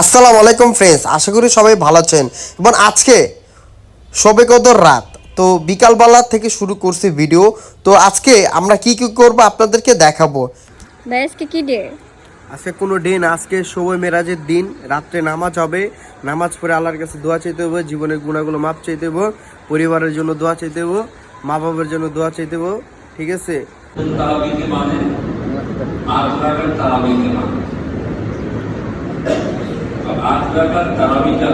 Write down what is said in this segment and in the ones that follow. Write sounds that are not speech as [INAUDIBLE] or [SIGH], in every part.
আসসালামু আলাইকুম ফ্রেন্ডস আশা করি সবাই ভালো আছেন। এবং আজকে সবে কত রাত তো বিকালবেলা থেকে শুরু করছি ভিডিও তো আজকে আমরা কি কি করব আপনাদেরকে দেখাবো। ভাই আজকে কি ডে আজকে কোনো ডে না আজকে শোবে মেরাজের দিন রাত্রে নামাজ হবে। নামাজ পড়ে আল্লাহর কাছে দোয়া চাইতে হবে জীবনের গুণাগুলো মাপ চাইতে হবে পরিবারের জন্য দোয়া চাইতে হবে মা বাবার জন্য দোয়া চাইতে হবে ঠিক আছে? মানে আর মানে আট রাকাত তারাবিটা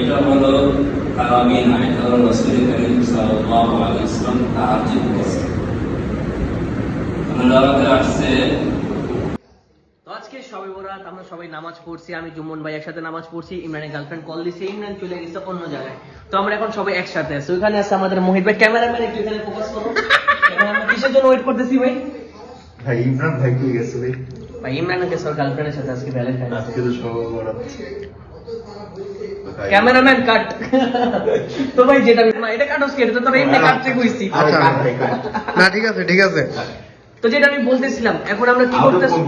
এটা হলো তারাবি না এটা হলো রাসূল করিম সাল্লাল্লাহু আলাইহি ওয়াসাল্লাম তাহাজ্জুদ করছে আমাদের আসছে। আজকে সবাই বরাত আমরা সবাই নামাজ পড়ছি আমি জুম্মন ভাই একসাথে নামাজ পড়ছি ইমরানের গার্লফ্রেন্ড কল দিছে ইমরান চলে গেছে অন্য জায়গায়। তো আমরা এখন সবাই একসাথে আছি। ওইখানে আছে আমাদের মোহিত ভাই। ক্যামেরাম্যান একটু এখানে ফোকাস করো। আমরা কিসের জন্য ওয়েট করতেছি ভাই? ভাই ইমরান ভাই কই গেছে ভাই ভাই ইমরান গেছে গার্লফ্রেন্ডের সাথে আজকে ভ্যালেন্টাইন আজকে তো সব ক্যামেরাম্যান কাট তো ভাই যেটা না এটা কাটোস কি এটা তো তোর এমনি কাটতে কইছি না ঠিক আছে ঠিক আছে তো যেটা আমি বলতেছিলাম এখন আমরা কি করতেছি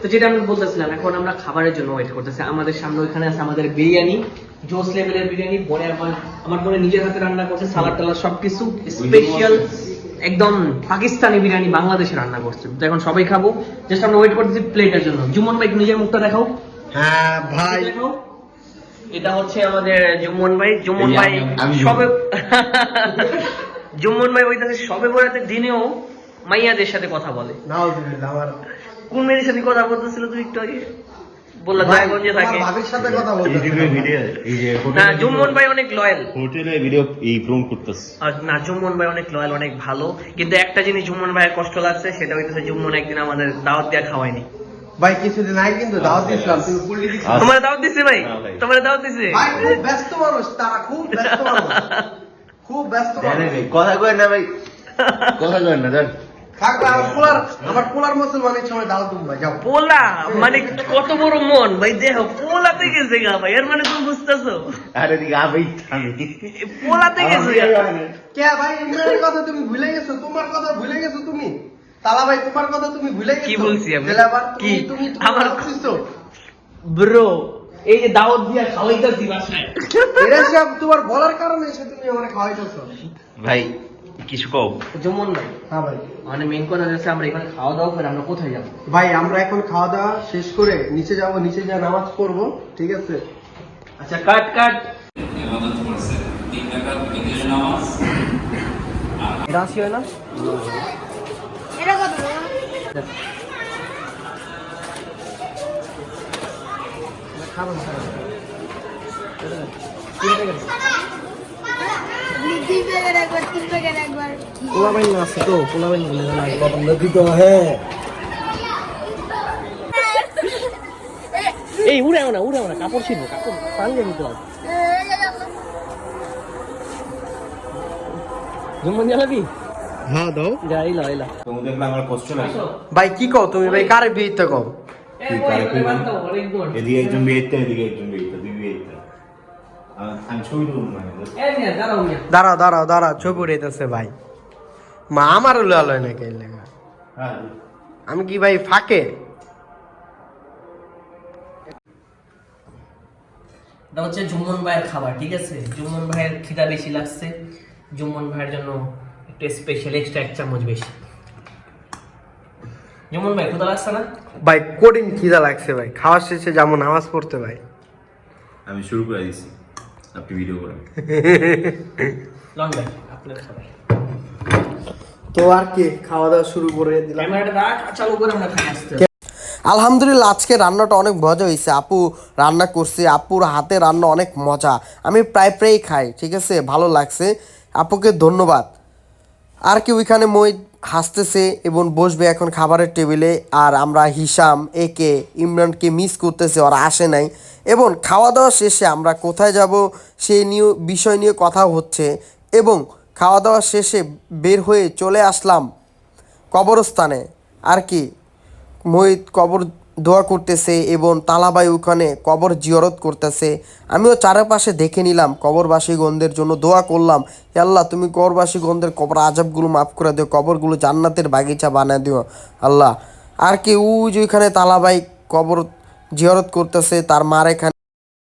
তো যেটা আমি বলতেছিলাম এখন আমরা খাবারের জন্য ওয়েট করতেছি আমাদের সামনে ওইখানে আছে আমাদের বিরিয়ানি জোস লেভেলের বিরিয়ানি বোনের আমার আমার বোনে নিজের হাতে রান্না করছে সালাদ টালাদ সবকিছু স্পেশাল একদম পাকিস্তানি বিরিয়ানি বাংলাদেশে রান্না করছে। তো এখন সবাই খাব। জাস্ট আমরা ওয়েট করতেছি প্লেটের জন্য। জুমন ভাই নিজের মুখটা দেখাও। হ্যাঁ ভাই। এটা হচ্ছে আমাদের জুম্মন ভাই। জুম্মন এই ভাই সবে [LAUGHS] জুম্মন ভাই ওইটাতে সবে বরাতের দিনেও মাইয়াদের সাথে কথা বলে। নাউজুবিল্লাহ আমার কোন মেয়ের সাথে কথা বলতেছিল তুই একটু আগে? বললা দয়াগঞ্জে থাকে। ভাবির সাথে কথা বলতে ইউটিউবে ভিডিও এই যে না জুম্মন ভাই অনেক লয়াল হোটেলে ভিডিও এই প্রোম করতেছে। না জুম্মন ভাই অনেক লয়াল অনেক ভালো। কিন্তু একটা জিনিস জুম্মন ভাইয়ের কষ্ট লাগছে সেটা হইতেছে জুম্মন একদিন আমাদের দাওয়াত দেওয়া খাওয়ায়নি। ভাই কিছুদিন আগে কিন্তু দাওয়াত দিয়েছিলাম তুমি পুল্লি দিচ্ছ আচ্ছা। তোমার দাওয়াত দিছে ভাই? তোমার দাওয়াত দিছে? ভাই খুব ব্যস্ত মানুষ তারা খুব ব্যস্ত মানুষ। [LAUGHS] খুব ব্যস্ত মানুষ। কথা কয় না ভাই। [LAUGHS] কথা কয় না জান। পোলা মানে কত বড় মন ভাই দেহ পোলাতে গেছে গা ভাই এর মানে তুমি বুঝতেছো? আরে দিকে আবেই পোলাতে গেছে কে ভাই ইমরানের কথা তুমি ভুলে গেছো তোমার কথা ভুলে গেছো তুমি? তালা ভাই তোমার কথা তুমি ভুলে গেছো? কি বলছি আমি? কি? তুমি তুমি আমার- আমার ব্রো এই যে দাওয়াত দিয়া খাওয়াইতাছি বাসায়। এরা সব তোমার বলার কারণে তুমি আমার খাওয়াইতেছো। ভাই কিছু কও। যেমন ভাই। হ্যাঁ ভাই। মানে মেন কথা হচ্ছে আমরা এখানে খাওয়া দাওয়া করে আমরা কোথায় যাব? ভাই আমরা এখন খাওয়া দাওয়া শেষ করে নিচে যাব নিচে যা নামাজ পড়ব ঠিক আছে? আচ্ছা কাট কাট। নামাজ। হয় না? এটা কত? টাকা? দুই প্যাকেট একবার তিন প্যাকেট একবার পোলাবাইন আছে তো পোলাবাইন বলে হ্যাঁ এই উড়াও না উড়াও না কাপড় ছিল কাপড় পাঞ্জে নিতে হবে। জুম্মন জ্বালাবি হ্যাঁ দাও। যা ইলা ইলা তুমি দেখলে আমার কষ্ট লাগে ভাই কি কও তুমি? ভাই কারে বিয়েতে কও? এই বড় করে বানতো অনেক দূর এদিকে একজন বিয়েতে এদিকে একজন বিয়েতে দাঁড়াও দাঁড়াও দাঁড়াও ছবি উঠাইতেছে ভাই। মা আমারও লয় না কে লেখা হ্যাঁ আমি কি ভাই ফাঁকে? এটা হচ্ছে জুম্মন ভাইয়ের খাবার ঠিক আছে? জুম্মন ভাইয়ের খিদা বেশি লাগছে। জুম্মন ভাইয়ের জন্য একটু স্পেশাল এক্সট্রা এক চামচ বেশি। জুম্মন ভাই ক্ষুদা লাগছে না? ভাই কঠিন খিদা লাগছে ভাই। খাওয়ার শেষে যেমন নামাজ পড়তে ভাই। আমি শুরু করে দিছি। আপনি ভিডিও করেন। [LAUGHS] তো আর কি খাওয়া দাওয়া শুরু করে দিলাম। চালু করে আমরা খাই আসতে। আলহামদুলিল্লাহ আজকে রান্নাটা অনেক মজা হয়েছে। আপু রান্না করছে আপুর হাতে রান্না অনেক মজা। আমি প্রায় প্রায় খাই ঠিক আছে? ভালো লাগছে। আপুকে ধন্যবাদ। আর কি ওইখানে মই হাসতেছে এবং বসবে এখন খাবারের টেবিলে। আর আমরা হিসাম একে ইমরানকে মিস করতেছে ওরা আসে নাই। এবং খাওয়া দাওয়া শেষে আমরা কোথায় যাব সেই নিয়ে, বিষয় নিয়ে কথা হচ্ছে এবং খাওয়া দাওয়া শেষে বের হয়ে চলে আসলাম কবরস্থানে। আর কি? মোহিত কবর দোয়া করতেছে এবং তালাবাই ওখানে কবর জিয়রত করতেছে। আমিও চারপাশে দেখে নিলাম কবরবাসী গন্ধের জন্য দোয়া করলাম আল্লাহ, তুমি কবরবাসী গন্ধের কবর আজাবগুলো মাফ করে দিও, কবরগুলো জান্নাতের বাগিচা বানিয়ে দিও, আল্লাহ। আর কি? ও যে ওইখানে তালাবাই কবর জিয়ারত করতেছে তার মার এখানে